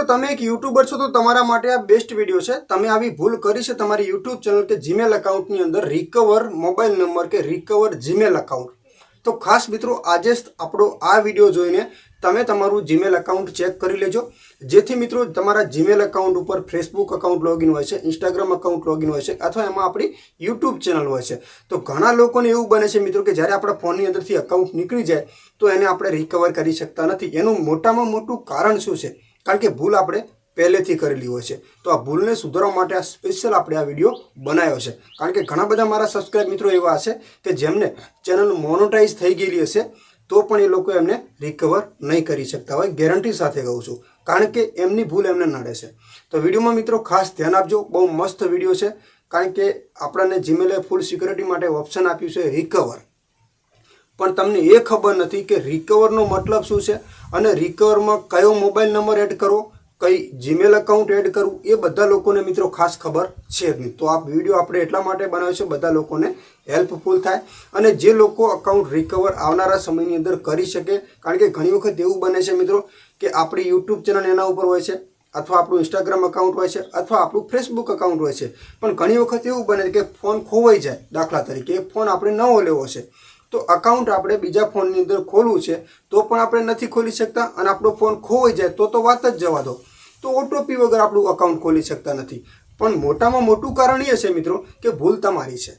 મિત્રો, તમે એક યુટ્યુબર છો તો તમારા માટે આ બેસ્ટ વીડિયો છે. તમે આવી ભૂલ કરી છે તમારી યુટ્યુબ ચેનલ કે જીમેલ એકાઉન્ટની અંદર રિકવર મોબાઈલ નંબર કે રિકવર જીમેલ એકાઉન્ટ તો ખાસ મિત્રો, આજે આપણો આ વીડિયો જોઈને તમે તમારું જીમેલ એકાઉન્ટ ચેક કરી લેજો. જેથી મિત્રો, તમારા જીમેલ એકાઉન્ટ ઉપર ફેસબુક એકાઉન્ટ લોગિન હોય છે ઇન્સ્ટાગ્રામ એકાઉન્ટ લોગિન હોય છે, અથવા એમાં આપણી યુટ્યુબ ચેનલ હોય છે. તો ઘણા લોકોને એવું બને છે મિત્રો કે જ્યારે આપણા ફોનની અંદરથી એકાઉન્ટ નીકળી જાય, તો એને આપણે રિકવર કરી શકતા નથી. એનું મોટામાં મોટું કારણ શું છે? કારણ કે ભૂલ આપણે પહેલેથી કરેલી હોય છે. તો આ ભૂલને સુધારવા માટે આ સ્પેશિયલ આપણે આ વીડિયો બનાવ્યો છે. કારણ કે ઘણા બધા મારા સબસ્ક્રાઇબ મિત્રો એવા હશે કે જેમને ચેનલ મોનોટાઈઝ થઈ ગયેલી હશે, તો પણ એ લોકો એમને રિકવર નહીં કરી શકતા હોય. ગેરંટી સાથે કહું છું. કારણ કે એમની ભૂલ એમને નડે છે. તો વિડીયોમાં મિત્રો ખાસ ધ્યાન આપજો. બહુ મસ્ત વીડિયો છે. કારણ કે આપણને જીમેલે ફૂલ સિક્યોરિટી માટે ઓપ્શન આપ્યું છે રિકવર પણ તમને એ ખબર નથી કે રિકવરનો મતલબ શું છે અને રિકવરમાં કયો મોબાઈલ નંબર એડ કરવો, કઈ જીમેલ એકાઉન્ટ એડ કરવું, એ બધા લોકોને મિત્રો ખાસ ખબર છે જ નહીં. તો આ વીડિયો આપણે એટલા માટે બનાવ્યો છે, બધા લોકોને હેલ્પફુલ થાય અને જે લોકો અકાઉન્ટ રિકવર આવનારા સમયની અંદર કરી શકે, કારણ કે ઘણી વખત એવું બને છે મિત્રો કે આપણી યુટ્યુબ ચેનલ એના ઉપર હોય છે, અથવા આપણું ઇન્સ્ટાગ્રામ અકાઉન્ટ હોય છે, અથવા આપણું ફેસબુક અકાઉન્ટ હોય છે. પણ ઘણી વખત એવું બને કે ફોન ખોવાઈ જાય દાખલા તરીકે ફોન આપણે નવો લેવો છે. તો અકાઉન્ટ આપણે બીજા ફોનની અંદર ખોલવું છે, તો પણ આપણે નથી ખોલી શકતા અને આપણો ફોન ખોવાઈ જાય તો તો વાત જ જવા દો. તો ઓટોપી વગર આપણું અકાઉન્ટ ખોલી શકતા નથી. પણ મોટામાં મોટું કારણ એ છે મિત્રો કે ભૂલ તમારી છે.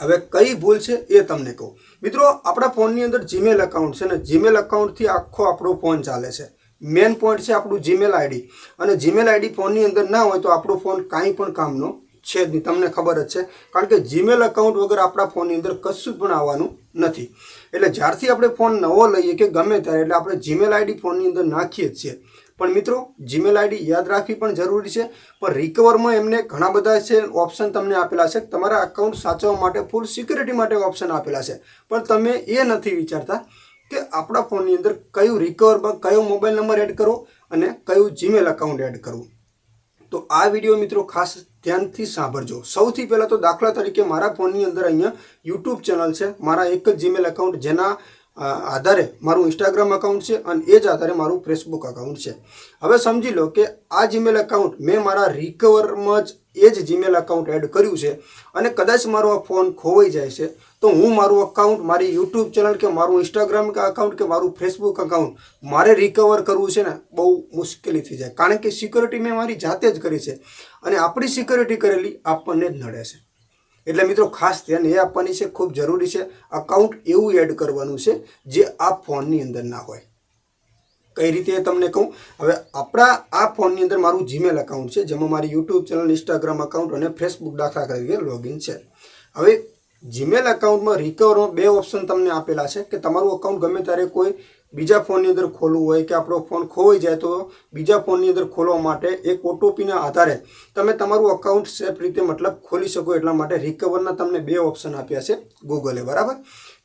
હવે કઈ ભૂલ છે એ તમને કહું. મિત્રો, આપણા ફોનની અંદર જીમેલ એકાઉન્ટ છે ને જીમેલ એકાઉન્ટથી આખો આપણો ફોન ચાલે છે. મેન પોઈન્ટ છે આપણું જીમેલ આઈડી અને જીમેલ આઈડી ફોનની અંદર ના હોય તો આપણો ફોન કાંઈ પણ કામનો છે જ નહીં તમને ખબર જ છે. કારણ કે જીમેલ અકાઉન્ટ વગર આપણા ફોનની અંદર કશું પણ આવવાનું નથી. એટલે જ્યારથી આપણે ફોન નવો લઈએ કે ગમે ત્યારે, એટલે આપણે જીમેલ આઈડી ફોનની અંદર નાખીએ જ છીએ. પણ મિત્રો જીમેલ આઈડી યાદ રાખવી પણ જરૂરી છે. પણ રિકવરમાં એમને ઘણા બધા છે ઓપ્શન તમને આપેલા છે. તમારા અકાઉન્ટ સાચવવા માટે ફૂલ સિક્યુરિટી માટે ઓપ્શન આપેલા છે. પણ તમે એ નથી વિચારતા કે આપણા ફોનની અંદર કયું રિકવરમાં કયો મોબાઈલ નંબર એડ કરવો અને કયું જીમેલ અકાઉન્ટ એડ કરવું. તો આ વીડિયો મિત્રો ખાસ ધ્યાનથી સાંભળજો. સૌથી પહેલાં તો દાખલા તરીકે મારા ફોનની અંદર અહીંયા યુટ્યુબ ચેનલ છે. મારા એક જ જીમેલ એકાઉન્ટ જેના આધારે મારું ઇન્સ્ટાગ્રામ એકાઉન્ટ છે અને એ જ આધારે મારું ફેસબુક એકાઉન્ટ છે. હવે સમજી લો કે આ જીમેલ એકાઉન્ટ મેં મારા રિકવરમાં જ એ જ જીમેલ એકાઉન્ટ એડ કર્યું છે અને કદાચ મારો આ ફોન ખોવાઈ જાય છે. તો હું મારું અકાઉન્ટ મારી યુટ્યુબ ચેનલ કે મારું ઇન્સ્ટાગ્રામ અકાઉન્ટ કે મારું ફેસબુક અકાઉન્ટ મારે રિકવર કરવું છે ને બહુ મુશ્કેલી થઈ જાય. કારણ કે સિક્યોરિટી મેં મારી જાતે જ કરી છે અને આપણી સિક્યોરિટી કરેલી આપણને જ નડે છે. એટલે મિત્રો ખાસ ધ્યાન એ આપવાની છે, ખૂબ જરૂરી છે અકાઉન્ટ એવું એડ કરવાનું છે જે આ ફોનની અંદર ના હોય. કઈ રીતે તમને કહું? હવે આપણા આ ફોનની અંદર મારું જીમેલ અકાઉન્ટ છે, જેમાં મારી યુટ્યુબ ચેનલ ઇન્સ્ટાગ્રામ અકાઉન્ટ અને ફેસબુક દાખલા તરીકે લોગિન છે. હવે જીમેલ એકાઉન્ટમાં રિકવરમાં બે ઓપ્શન તમને આપેલા છે કે તમારું અકાઉન્ટ ગમે ત્યારે કોઈ બીજા ફોનની અંદર ખોલવું હોય કે આપણો ફોન ખોવાઈ જાય તો બીજા ફોનની અંદર ખોલવા માટે એક ઓટોપીના આધારે તમે તમારું અકાઉન્ટ સેફ રીતે મતલબ ખોલી શકો એટલા માટે રિકવરના તમને બે ઓપ્શન આપ્યા છે ગૂગલે બરાબર?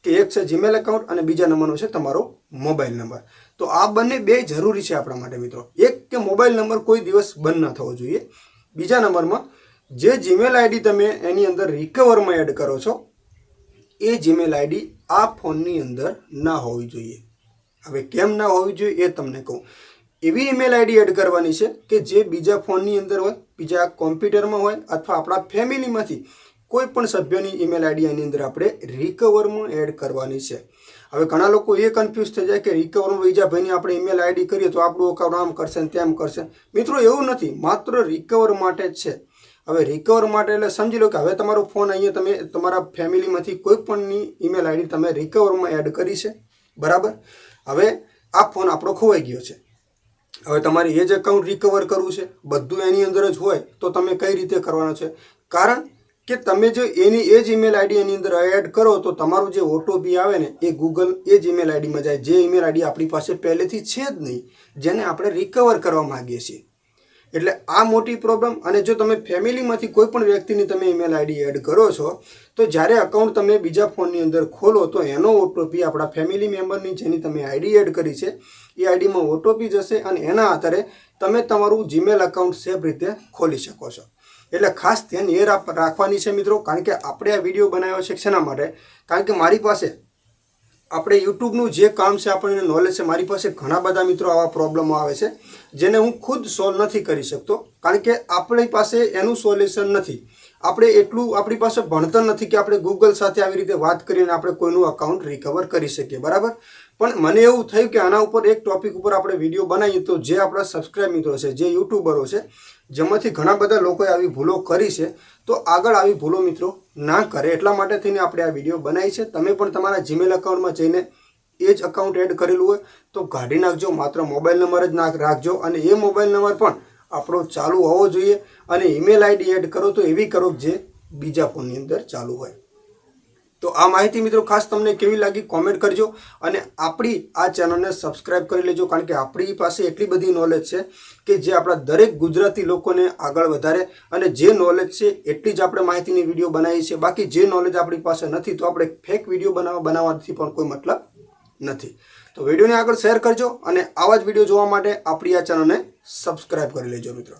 કે એક છે જીમેલ એકાઉન્ટ અને બીજા નંબરનો છે તમારો મોબાઈલ નંબર તો આ બંને બે જરૂરી છે આપણા માટે મિત્રો. એક કે મોબાઈલ નંબર કોઈ દિવસ બંધ ન થવો જોઈએ. બીજા નંબરમાં જે જીમેલ આઈડી તમે એની અંદર રિકવરમાં એડ કરો છો એ જીમેલ આઈડી આ ફોનની અંદર ના હોવી જોઈએ. હવે કેમ ના હોવી જોઈએ એ તમને કહું. એવી ઈમેલ આઈડી એડ કરવાની છે કે જે બીજા ફોનની અંદર હોય, બીજા કોમ્પ્યુટરમાં હોય અથવા આપણા ફેમિલીમાંથી કોઈ પણ સભ્યની ઈમેલ આઈડી એની અંદર આપણે રિકવરમાં એડ કરવાની છે. હવે ઘણા લોકો એ કન્ફ્યુઝ થઈ જાય કે રિકવરમાં બીજા ભાઈની આપણે ઈમેલ આઈડી કરીએ તો આપણું અકાઉન્ટ આમ કરશે ને તેમ કરશે. મિત્રો, એવું નથી. માત્ર રિકવર માટે જ છે. હવે રિકવર માટે એટલે સમજી લો કે હવે તમારો ફોન અહીંયા તમે તમારા ફેમિલીમાંથી કોઈ પણની ઈમેલ આઈડી તમે રિકવરમાં એડ કરી છે. બરાબર? હવે આ ફોન આપણો ખોવાઈ ગયો છે. હવે તમારે એ જ એકાઉન્ટ રિકવર કરવું છે. બધું એની અંદર જ હોય તો તમે કઈ રીતે કરવાનો છે? કારણ કે તમે જો એની એ જ ઈમેલ આઈડી એની અંદર એડ કરો તો તમારું જે ઓટોપી આવે ને એ ગૂગલ એ જ ઈમેલ આઈડીમાં જાય. જે ઈમેલ આઈડી આપણી પાસે પહેલેથી છે જ નહીં, જેને આપણે રિકવર કરવા માગીએ છીએ. એટલે આ મોટી પ્રોબ્લેમ અને જો તમે ફેમિલીમાંથી કોઈ પણ વ્યક્તિની તમે ઈમેલ આઈડી એડ કરો છો, તો જ્યારે અકાઉન્ટ તમે બીજા ફોનની અંદર ખોલો, તો એનો ઓટોપી આપણા ફેમિલી મેમ્બરની જેની તમે આઈડી એડ કરી છે, એ આઈડીમાં ઓટોપી જશે અને એના આધારે તમે તમારું જીમેલ અકાઉન્ટ સેફ રીતે ખોલી શકો છો. એટલે ખાસ ધ્યાન એ રાખવાની છે મિત્રો, કારણ કે આપણે આ વીડિયો બનાવ્યો છે શેના માટે? કારણ કે મારી પાસે આપણે યુટ્યુબનું જે કામ છે, આપણને નોલેજ છે, મારી પાસે ઘણા બધા મિત્રો આવા પ્રોબ્લેમો આવે છે, જેને હું ખુદ સોલ્વ નથી કરી શકતો, કારણ કે આપણી પાસે એનું સોલ્યુશન નથી. આપણે એટલું, આપણી પાસે ભણતર નથી કે આપણે ગૂગલ સાથે આવી રીતે વાત કરીને આપણે કોઈનું અકાઉન્ટ રિકવર કરી શકીએ, બરાબર? પણ મને એવું થયું કે આના ઉપર એક ટોપિક ઉપર આપણે વીડિયો બનાવીએ તો જે આપણા સબસ્ક્રાઇબ મિત્રો છે, જે યુટ્યુબરો છે, જેમાંથી ઘણા બધા લોકોએ આવી ભૂલો કરી છે, તો આગળ આવી ભૂલો મિત્રો ના કરે. એટલા માટે થઈને આપણે આ વીડિયો બનાવી છે. તમે પણ તમારા જીમેલ એકાઉન્ટમાં જઈને એ જ અકાઉન્ટ એડ કરેલું હોય તો કાઢી નાખજો. માત્ર મોબાઈલ નંબર જ નાખ, રાખજો. અને એ મોબાઈલ નંબર પણ આપણો ચાલુ હોવો જોઈએ. અને ઈમેલ આઈડી એડ કરો તો એવી કરો જે બીજા ફોનની અંદર ચાલુ હોય. તો આ માહિતી મિત્રો ખાસ તમને કેવી લાગી કોમેન્ટ કરજો અને આપણી આ ચેનલને સબસ્ક્રાઇબ કરી લેજો કારણ કે આપણી પાસે એટલી બધી નોલેજ છે કે જે આપણા દરેક ગુજરાતી લોકોને આગળ વધારે અને જે નોલેજ છે એટલી જ આપણે માહિતીની વીડિયો બનાવી છે. બાકી જે નોલેજ આપણી પાસે નથી તો આપણે ફેક વીડિયો બનાવવા બનાવવાથી પણ કોઈ મતલબ નથી. તો વિડીયોને આગળ શેર કરજો અને આવા જ વીડિયો જોવા માટે આપણી આ ચેનલને સબસ્ક્રાઇબ કરી લેજો મિત્રો.